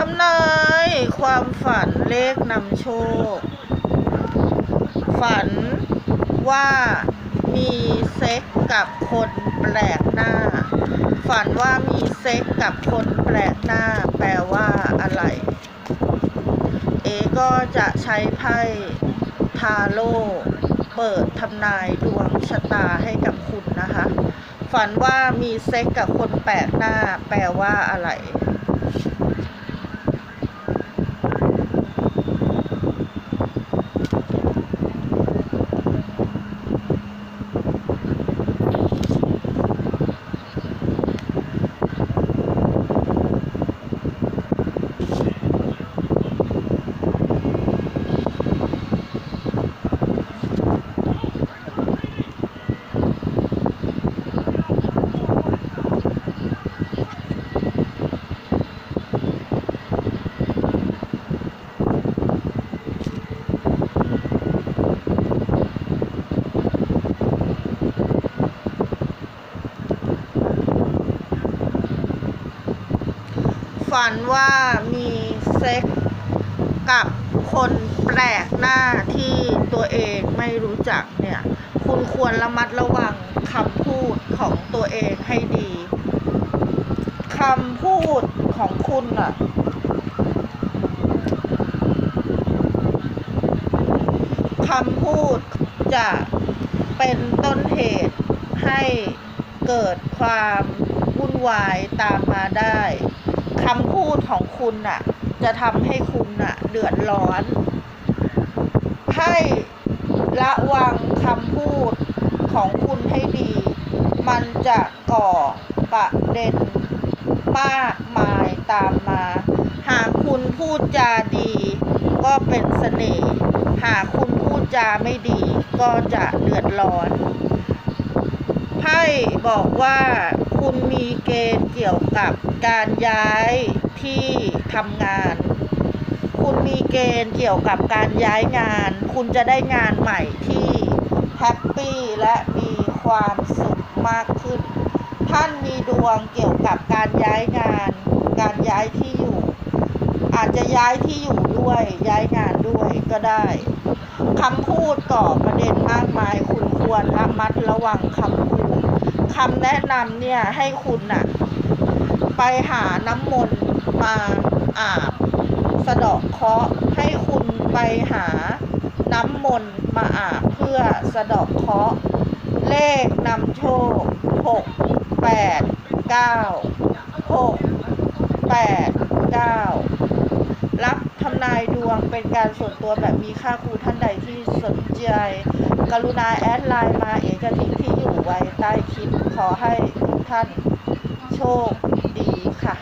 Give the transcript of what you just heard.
ทำนายความฝันเลขนำโชค ฝันว่ามีเซ็กกับคนแปลกหน้า ฝันว่ามีเซ็กกับคนแปลกหน้า แปลว่าอะไร เอก็จะใช้ไพ่ทาโร่เปิดทำนายดวงชะตาให้กับคุณนะคะ ฝันว่ามีเซ็กกับคนแปลกหน้า แปลว่าอะไร ฝันว่ามีเซ็กกับคนแปลกหน้าที่ตัวเองไม่รู้จักเนี่ย คุณควรระมัดระวังคำพูดของตัวเองให้ดีคำพูดของคุณอะคำพูดจะเป็นต้นเหตุให้เกิดความวุ่นวายตามมาได้ คำพูดของคุณน่ะ จะทำให้คุณน่ะ เดือดร้อน ให้ระวังคำพูดของคุณให้ดี มันจะก่อประเด็นมากมายตามมา หากคุณพูดจาดี ก็เป็นเสน่ห์ หากคุณพูดจาไม่ดีก็จะเดือดร้อนไพ่บอกว่า คุณมีเกณฑ์เกี่ยวกับการย้ายที่ทำงาน คุณมีเกณฑ์เกี่ยวกับการย้ายงาน คุณจะได้งานใหม่ที่แฮปปี้และมีความสุขมากขึ้น ท่านมีดวงเกี่ยวกับการย้ายงาน การย้ายที่อยู่ อาจจะย้ายที่อยู่ด้วย ย้ายงานด้วยก็ได้คำพูดก่อประเด็นมากมาย คุณควรระมัดระวังคำพูด คำแนะนำเนี่ยให้คุณน่ะ ไปหาน้ำมนต์มาอาบสะเดาะเคราะห์ให้คุณไปหาน้ำมนต์มาอาบเพื่อสะเดาะเคราะห์เลขนำโชคหกแปดเก้าหกแปดเก้ารับทำนายดวงเป็นการส่วนตัวแบบมีค่าครูท่านใดที่สนใจ กรุณาแอดไลน์มาเอกจะทิ้งที่อยู่ไว้ใต้คลิปขอให้ทุกท่านโชคดีค่ะ